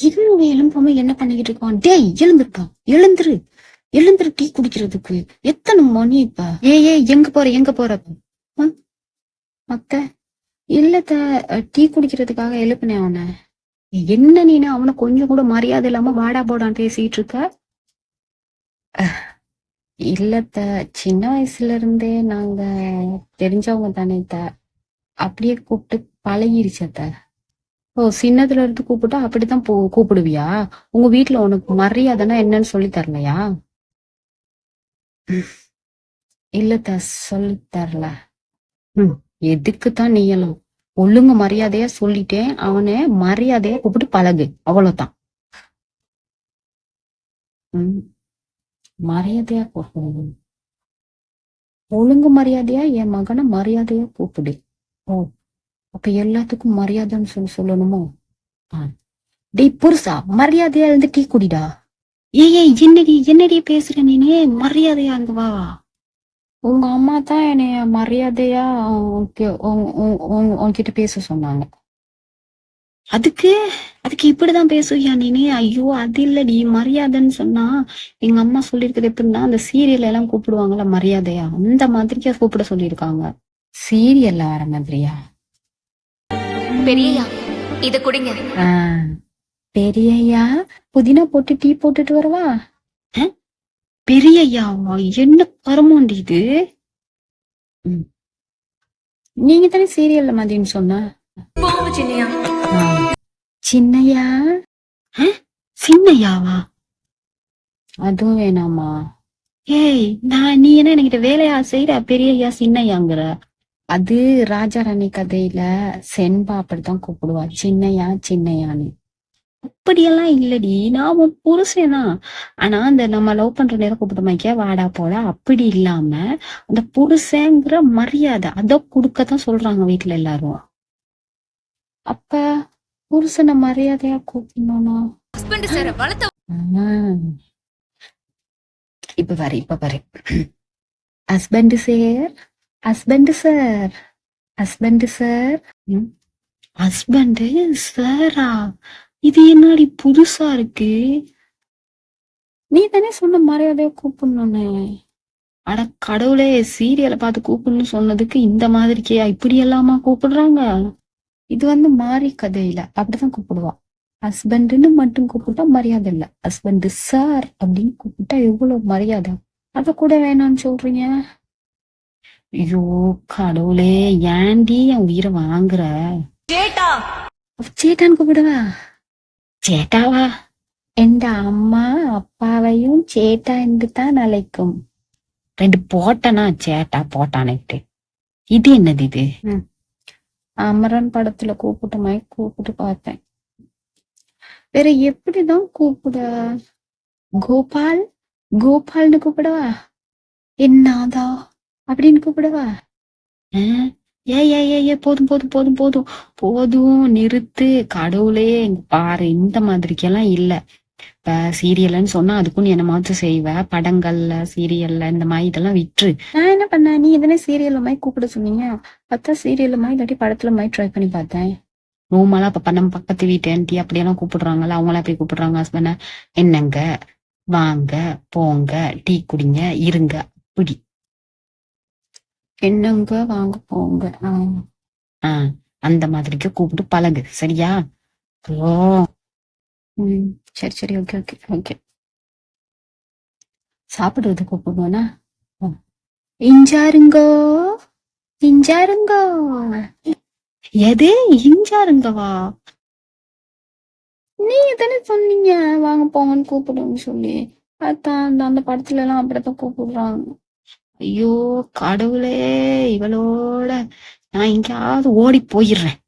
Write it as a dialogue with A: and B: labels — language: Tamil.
A: இன்னும் எழும்பாம என்ன பண்ணிக்கிட்டு இருக்கான் டேய் எழுந்திருப்பா எழுந்துரு. எழுந்துரு டீ குடிக்கிறதுக்கு. எத்தனை மணி இப்ப? ஏ ஏ எங்க போற எங்க போற? ஆ? அத்தை இல்லத்த டீ குடிக்கிறதுக்காக எழுப்புனேன் அவனை. என்ன நீனு? அவனை கொஞ்சம் கூட மரியாதை இல்லாம வாடா போடான் பேசிட்டு இருக்க? அஹ், இல்லத்த சின்ன வயசுல இருந்தே நாங்க தெரிஞ்சவங்க தானே த. அப்படியே கூப்பிட்டு பழகிருச்சத்த ஓ சின்னதுல இருந்து கூப்பிட்டா அப்படித்தான் போ கூப்பிடுவியா? உங்க வீட்டுல உனக்கு மரியாதைன்னா என்னன்னு சொல்லி தரலையா? ம், இல்லத்த சொல்லி தரல. ம் எதுக்குத்தான் நீ எல்லாம் ஒழுங்கு மரியாதையா சொல்லிட்டேன். அவனை மரியாதையா கூப்பிட்டு பழகு. அவ்வளவுதான். ம் மரியாதையா கூப்பிடு. ஒழுங்கு மரியாதையா என் மகனை மரியாதையா கூப்பிடு. ஓ அப்ப எல்லாத்துக்கும் மரியாதைன்னு சொல்லி சொல்லணுமோ. டேய் புருஷா மரியாதையா இருந்து டீ குடிடா? ஏய் என்னடி என்னடி பேசுற நீனே? மரியாதையா அங்க வா. உங்க அம்மா தான் என்னைய மரியாதையா உன்கி- உன்- உன்- உன்- உன்கிட்ட பேச சொன்னாங்க. அதுக்கு? அதுக்கு இப்படிதான் பேசுவியா நீனே? ஐயோ அது இல்லடி. மரியாதைன்னு சொன்னா எங்க அம்மா சொல்லியிருக்கிறது எப்படின்னா அந்த சீரியல் எல்லாம் கூப்பிடுவாங்கல்ல மரியாதையா? அந்த மாதிரிக்கா கூப்பிட சொல்லியிருக்காங்க. சீரியல்ல வர மாதிரியா?
B: பெரியயா இத குடிங்க.
A: ஆ, பெரியய்யா புதினா போட்டு டீ போட்டுட்டு வரவா? ஆ? பெரியய்யாவா என்ன கருமாண்டி இது. நீங்க தானே சீரியல்ல மதியம் சொன்ன?
B: சின்னையா.
A: சின்னையா? சின்னையாவா? அதுவும் வேணாமா ஏய் நான் நீ என்ன என்கிட்ட வேலையா செய்யற பெரியய்யா சின்னையாங்கிற? அது ராஜா ராணி கதையில செண்பா அப்படித்தான் கூப்பிடுவா. சின்னையா சின்னையான்னு. அப்படியெல்லாம் இல்லடி. நான் உன் புருஷன்தான். ஆனா அந்த நம்ம லவ் பண்ற நேரம் கூப்பிட்ட மாதிரிக்கே வாடா போடா. அப்படி இல்லாம அந்த புருஷங்கிற மரியாதை அத கொடுக்கத்தான் சொல்றாங்க வீட்டுல எல்லாரும். அப்ப புருஷனை மரியாதையா கூப்பிடணும்னா. இப்ப பாரு இப்ப பாரு. Husband sir husband sir husband sir husband சாரா இது என்னடி புதுசா இருக்கு? நீ தானே சொன்ன மரியாதையா கூப்பிடணும்னு. அட கடவுளே சீரியலை பார்த்து கூப்பிடணும்னு சொன்னதுக்கு இந்த மாதிரிக்கையா? இப்படி எல்லாமா கூப்பிடுறாங்க? இது வந்து மாறி கதையில. அப்படிதான் கூப்பிடுவா ஹஸ்பண்டுன்னு மட்டும் கூப்பிட்டா மரியாதை இல்ல. ஹஸ்பண்ட் சார் அப்படின்னு கூப்பிட்டா எவ்வளவு மரியாதை? அத கூட வேணாம்னு சொல்றீங்க? ஐயோ கடவுளே ஏன்டி என் உயிரை வாங்குற? சேட்டான்னு கூப்பிடுவா? சேட்டாவா? எந்த அம்மா அப்பாவையும் சேட்டா என்று தான் அழைக்கும். ரெண்டு போட்டனா சேட்டா போட்டானுட்டு இது என்னது இது? அமரன் படத்துல கூப்பிட்ட மாதிரி கூப்பிட்டு பார்த்தேன். வேற எப்படிதான் கூப்பிட? கோபால்? கோபால்னு கூப்பிடவா? என்னாதா அப்படின்னு கூப்பிடவா? ஏ ஏ ஏ ஏ போதும் போதும் போதும் போதும். போதும் நிறுத்து. கடவுளே பாரு இந்த மாதிரிக்கெல்லாம் இல்ல. இப்ப சீரியல்னு சொன்னா அதுக்கும் நீ என்ன மாதிரி செய்வ? படங்கள்ல சீரியல்ல இந்த மாதிரி இதெல்லாம் விட்டுரு. நான் என்ன பண்ணேன் நீ எதனா சீரியல்ல மாதிரி கூப்பிட சொன்னீங்க? பார்த்தா சீரியல்ல மாதிரி இல்லாட்டி படத்துல மாதிரி ட்ரை பண்ணி பார்த்தேன். ரூமெல்லாம் அப்ப நம்ம பக்கத்து வீட்டு ஆன்ட்டி அப்படியெல்லாம் கூப்பிடுறாங்கல்ல அவங்களாம் எப்படி கூப்பிடுறாங்க ஹஸ்பண்ட என்னங்க? வாங்க போங்க டீ குடிங்க இருங்க அப்படி. என்னங்க வாங்க போங்க. அந்த மாதிரிக்கு கூப்பிட்டு பழகு. சரியா? ஓ. ம் சரி சரி. Okay okay okay. சாப்பிடுறது கூப்பிடுவோனா இஞ்சாருங்கோ? இஞ்சாருங்கோ? எது? இஞ்சாருங்கவா? நீங்க தானே சொன்னீங்க? வாங்க போங்கன்னு கூப்பிடுன்னு சொல்லி. அதான் அந்த அந்த படத்துல எல்லாம் அப்படித்தான் கூப்பிடுறாங்க. ஐயோ கடவுளே இவளோட நான் எங்கேயாவது ஓடி போயிடுறேன்.